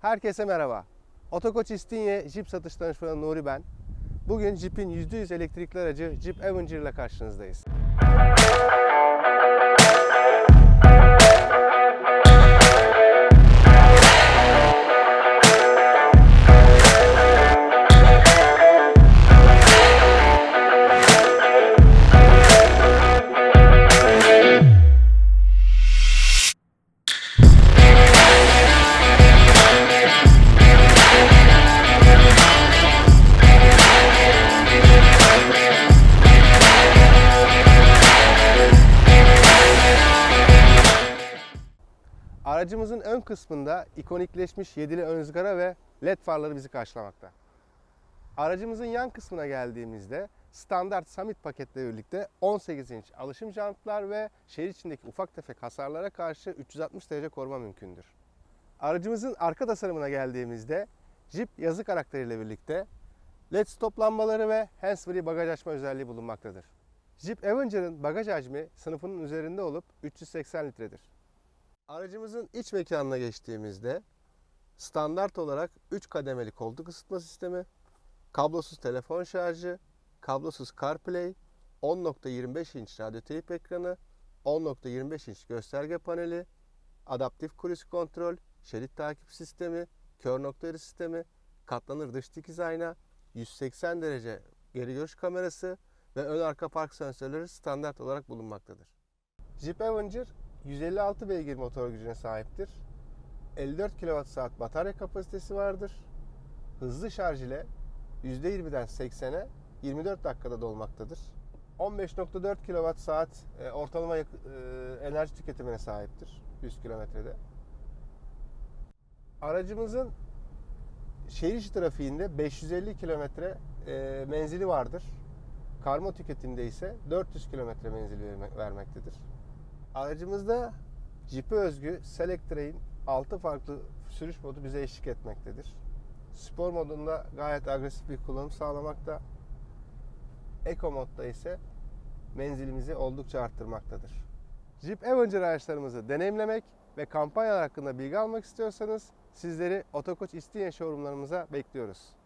Herkese merhaba. Otokoç İstinye Jeep satış danışmanı Nuri ben. Bugün Jeep'in %100 elektrikli aracı Jeep Avenger ile karşınızdayız. Aracımızın ön kısmında ikonikleşmiş yedili ön ızgara ve led farları bizi karşılamakta. Aracımızın yan kısmına geldiğimizde standart Summit paketle birlikte 18 inç alışım jantlar ve şehir içindeki ufak tefek hasarlara karşı 360 derece koruma mümkündür. Aracımızın arka tasarımına geldiğimizde Jeep yazı karakteriyle birlikte LED stop lambaları ve hands-free bagaj açma özelliği bulunmaktadır. Jeep Avenger'ın bagaj hacmi sınıfının üzerinde olup 380 litredir. Aracımızın iç mekanına geçtiğimizde standart olarak 3 kademeli koltuk ısıtma sistemi, kablosuz telefon şarjı, kablosuz CarPlay, 10.25 inç radyo teyp ekranı, 10.25 inç gösterge paneli, adaptif cruise kontrol, şerit takip sistemi, kör nokta ayarı sistemi, katlanır dış dikiz ayna, 180 derece geri görüş kamerası ve ön arka park sensörleri standart olarak bulunmaktadır. Jeep Avenger 156 beygir motor gücüne sahiptir. 54 kWh batarya kapasitesi vardır. Hızlı şarj ile %20'den 80'e 24 dakikada dolmaktadır. 15.4 kWh e, ortalama e, enerji tüketimine sahiptir 100 kilometrede. Aracımızın şehir içi trafiğinde 550 kilometre e, menzili vardır. Karma tüketimde ise 400 kilometre menzili verme- vermektedir. Aracımızda Jeep'e özgü Select Train 6 farklı sürüş modu bize eşlik etmektedir. Spor modunda gayet agresif bir kullanım sağlamakta. Eco modda ise menzilimizi oldukça arttırmaktadır. Jeep Avenger araçlarımızı deneyimlemek ve kampanyalar hakkında bilgi almak istiyorsanız sizleri Otokoç İstinye showroomlarımıza bekliyoruz.